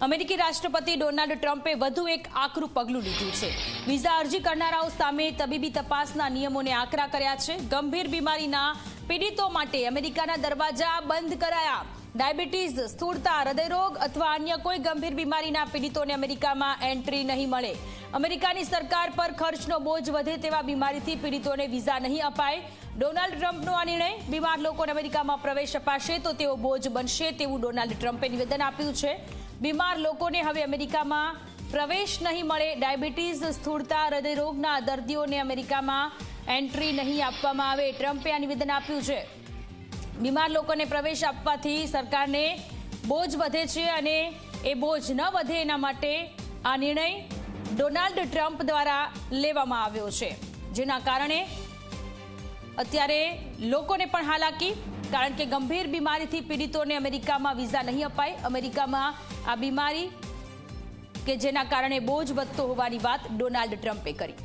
અમેરિકી રાષ્ટ્રપતિ ડોનાલ્ડ ટ્રમ્પે વધુ એક આકરું પગલું લીધું છે. વિઝા અરજી કરનારાઓ સામે તબીબી તપાસના નિયમોને આકરા કર્યા છે. ગંભીર બીમારીના પીડિતો માટે અમેરિકાના દરવાજા બંધ કરાયા. ડાયાબિટીસ, સ્થૂળતા, હૃદયરોગ અથવા અન્ય કોઈ ગંભીર બીમારીના પીડિતોને અમેરિકામાં એન્ટ્રી નહીં મળે. અમેરિકાની સરકાર પર ખર્ચનો બોજ વધે તેવા બીમારીથી પીડિતોને વિઝા નહીં અપાય. ડોનાલ્ડ ટ્રમ્પનો આ નિર્ણય, બીમાર લોકોને અમેરિકામાં પ્રવેશ અપાશે તો તેઓ બોજ બનશે તેવું ડોનાલ્ડ ટ્રમ્પે નિવેદન આપ્યું છે. બીમાર લોકોને હવે અમેરિકામાં પ્રવેશ નહીં મળે. ડાયાબિટીસ, સ્થૂળતા, હૃદયરોગના દર્દીઓને અમેરિકામાં એન્ટ્રી નહીં આપવામાં આવે. ટ્રમ્પે આ નિવેદન આપ્યું છે. બીમાર લોકોને પ્રવેશ આપવાથી સરકારને બોજ વધે છે અને એ બોજ ન વધે એના માટે આ નિર્ણય ડોનાલ્ડ ટ્રમ્પ દ્વારા લેવામાં આવ્યો છે. જેના કારણે અત્યારે લોકોને પણ હાલાકી કારણ કે ગંભીર બીમારીથી પીડિતોને અમેરિકામાં વિઝા નહીં અપાય. અમેરિકામાં આ બીમારી કે જેના કારણે બોજ વધતો હોવાની વાત ડોનાલ્ડ ટ્રમ્પે કરી.